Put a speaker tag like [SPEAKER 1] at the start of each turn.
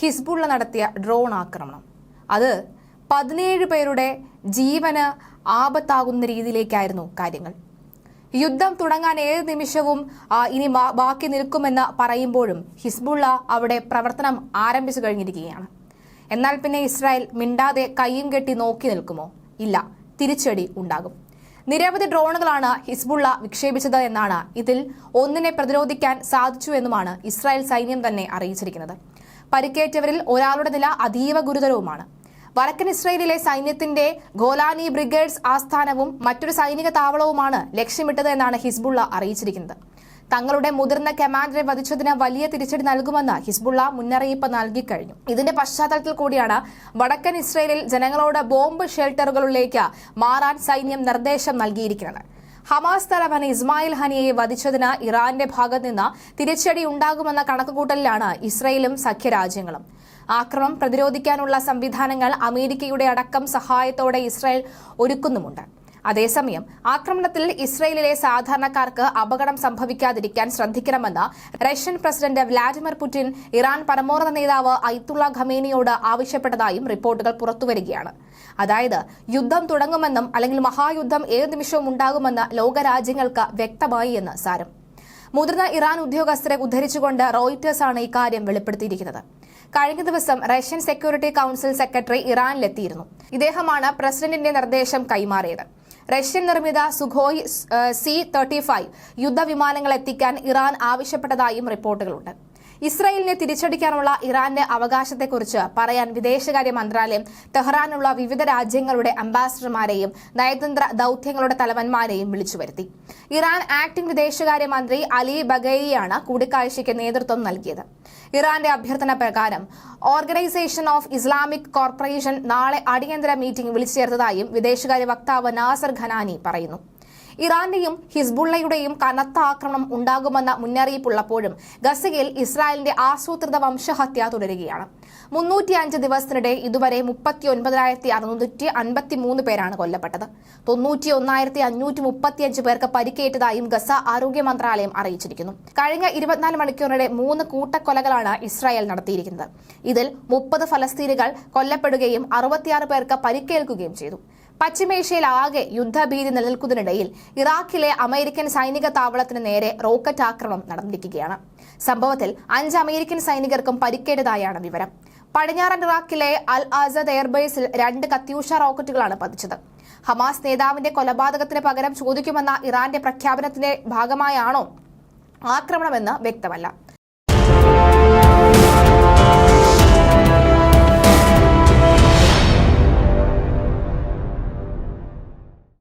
[SPEAKER 1] Hezbollah നടത്തിയ drone ആക്രമണം. അത് പതിനേഴ് പേരുടെ ജീവന് ആപത്താകുന്ന രീതിയിലേക്കായിരുന്നു കാര്യങ്ങൾ. യുദ്ധം തുടങ്ങാൻ ഏത് നിമിഷവും ഇനി ബാക്കി നിൽക്കുമെന്ന് പറയുമ്പോഴും ഹിസ്ബുള്ള അവിടെ പ്രവർത്തനം ആരംഭിച്ചു കഴിഞ്ഞിരിക്കുകയാണ്. എന്നാൽ പിന്നെ ഇസ്രായേൽ മിണ്ടാതെ കയ്യും കെട്ടി നോക്കി നിൽക്കുമോ? ഇല്ല തിരിച്ചടി ഉണ്ടാകും. നിരവധി ഡ്രോണുകളാണ് ഹിസ്ബുള്ള വിക്ഷേപിച്ചത് എന്നാണ് ഇതിൽ ഒന്നിനെ പ്രതിരോധിക്കാൻ സാധിച്ചു എന്നുമാണ് ഇസ്രായേൽ സൈന്യം തന്നെ അറിയിച്ചിരിക്കുന്നത്. പരിക്കേറ്റവരിൽ ഒരാളുടെ നില അതീവ ഗുരുതരവുമാണ്. വടക്കൻ ഇസ്രയേലിലെ സൈന്യത്തിന്റെ ഗോലാനി ബ്രിഗേഡ്സ് ആസ്ഥാനവും മറ്റൊരു സൈനിക താവളവുമാണ് ലക്ഷ്യമിട്ടത് എന്നാണ് ഹിസ്ബുള്ള അറിയിച്ചിരിക്കുന്നത്. തങ്ങളുടെ മുതിർന്ന കമാൻഡറെ വധിച്ചതിന് വലിയ തിരിച്ചടി നൽകുമെന്ന് ഹിസ്ബുള്ള മുന്നറിയിപ്പ് നൽകിക്കഴിഞ്ഞു. ഇതിന്റെ പശ്ചാത്തലത്തിൽ കൂടിയാണ് വടക്കൻ ഇസ്രയേലിൽ ജനങ്ങളോട് ബോംബ് ഷെൽട്ടറുകളിലേക്ക് മാറാൻ സൈന്യം നിർദ്ദേശം നൽകിയിരിക്കുന്നത്. ഹമാസ് തലവൻ ഇസ്മായിൽ ഹനിയെ വധിച്ചതിന് ഇറാന്റെ ഭാഗത്ത് നിന്ന് തിരിച്ചടി ഉണ്ടാകുമെന്ന കണക്കുകൂട്ടലിലാണ് ഇസ്രയേലും സഖ്യരാജ്യങ്ങളും. ആക്രമം പ്രതിരോധിക്കാനുള്ള സംവിധാനങ്ങൾ അമേരിക്കയുടെ അടക്കം സഹായത്തോടെ ഇസ്രായേൽ ഒരുക്കുന്നുമുണ്ട്. അതേസമയം ആക്രമണത്തിൽ ഇസ്രയേലിലെ സാധാരണക്കാർക്ക് അപകടം സംഭവിക്കാതിരിക്കാൻ ശ്രദ്ധിക്കണമെന്ന് Russian president Vladimir Putin Iran പരമോന്നത നേതാവ് ഐത്തുള്ള ഖമേനിയോട് ആവശ്യപ്പെട്ടതായും റിപ്പോർട്ടുകൾ പുറത്തുവരികയാണ്. അതായത് യുദ്ധം തുടങ്ങുമെന്നും അല്ലെങ്കിൽ മഹായുദ്ധം ഏത് നിമിഷവും ഉണ്ടാകുമെന്ന് ലോകരാജ്യങ്ങൾക്ക് വ്യക്തമായി എന്ന് സാരം. മുതിർന്ന ഇറാൻ ഉദ്യോഗസ്ഥരെ ഉദ്ധരിച്ചുകൊണ്ട് റോയിറ്റേഴ്സ് ആണ് ഇക്കാര്യം വെളിപ്പെടുത്തിയിരിക്കുന്നത്. കഴിഞ്ഞ ദിവസം റഷ്യൻ സെക്യൂരിറ്റി കൌൺസിൽ സെക്രട്ടറി ഇറാനിലെത്തിയിരുന്നു. ഇദ്ദേഹമാണ് പ്രസിഡന്റിന്റെ നിർദ്ദേശം കൈമാറിയത്. റഷ്യൻ നിർമ്മിത സുഖോയ് സി തേർട്ടി ഫൈവ് യുദ്ധവിമാനങ്ങൾ എത്തിക്കാൻ ഇറാൻ ആവശ്യപ്പെട്ടതായും റിപ്പോർട്ടുകളുണ്ട്. ഇസ്രായേലിനെ തിരിച്ചടിക്കാനുള്ള ഇറാന്റെ അവകാശത്തെക്കുറിച്ച് പറയാൻ വിദേശകാര്യ മന്ത്രാലയം തെഹ്റാനുള്ള വിവിധ രാജ്യങ്ങളുടെ അംബാസിഡർമാരെയും നയതന്ത്ര ദൌത്യങ്ങളുടെ തലവന്മാരെയും വിളിച്ചു വരുത്തി. ഇറാൻ ആക്ടിംഗ് വിദേശകാര്യമന്ത്രി അലി ബഗേയിയാണ് കൂടിക്കാഴ്ചയ്ക്ക് നേതൃത്വം നൽകിയത്. ഇറാന്റെ അഭ്യർത്ഥന പ്രകാരം ഓർഗനൈസേഷൻ ഓഫ് ഇസ്ലാമിക് കോർപ്പറേഷൻ നാളെ അടിയന്തര മീറ്റിംഗ് വിളിച്ചു ചേർത്തതായും വിദേശകാര്യ വക്താവ് നാസർ ഖനാനി പറയുന്നു. ഇറാന്റെയും ഹിസ്ബുള്ളയുടെയും കനത്ത ആക്രമണം ഉണ്ടാകുമെന്ന മുന്നറിയിപ്പുള്ളപ്പോഴും ഗസയിൽ ഇസ്രായേലിന്റെ ആസൂത്രിത വംശഹത്യ തുടരുകയാണ്. മുന്നൂറ്റിയഞ്ച് ദിവസത്തിനിടെ ഇതുവരെ മുപ്പത്തി ഒൻപതിനായിരത്തി അറുന്നൂറ്റി അൻപത്തി മൂന്ന് പേരാണ് കൊല്ലപ്പെട്ടത്. തൊണ്ണൂറ്റി ഒന്നായിരത്തി അഞ്ഞൂറ്റി മുപ്പത്തിയഞ്ച് പേർക്ക് പരിക്കേറ്റതായും ഗസ ആരോഗ്യ മന്ത്രാലയം അറിയിച്ചിരിക്കുന്നു. കഴിഞ്ഞ ഇരുപത്തിനാല് മണിക്കൂറിനിടെ മൂന്ന് കൂട്ടക്കൊലകളാണ് ഇസ്രായേൽ നടത്തിയിരിക്കുന്നത്. ഇതിൽ മുപ്പത് ഫലസ്തീനുകൾ കൊല്ലപ്പെടുകയും അറുപത്തിയാറ് പേർക്ക് പരിക്കേൽക്കുകയും ചെയ്തു. പശ്ചിമേഷ്യയിൽ ആകെ യുദ്ധഭീതി നിലനിൽക്കുന്നതിനിടയിൽ ഇറാഖിലെ അമേരിക്കൻ സൈനിക താവളത്തിന് നേരെ റോക്കറ്റ് ആക്രമണം നടന്നിരിക്കുകയാണ്. സംഭവത്തിൽ അഞ്ച് അമേരിക്കൻ സൈനികർക്കും പരിക്കേറ്റതായാണ് വിവരം. പടിഞ്ഞാറൻ ഇറാഖിലെ അൽ ആസദ് എയർബേസിൽ രണ്ട് കത്യൂഷ റോക്കറ്റുകളാണ് പതിച്ചത്. ഹമാസ് നേതാവിന്റെ കൊലപാതകത്തിന് പകരം ചോദിക്കുമെന്ന ഇറാന്റെ പ്രഖ്യാപനത്തിന്റെ ഭാഗമായാണോ ആക്രമണമെന്ന് വ്യക്തമല്ല.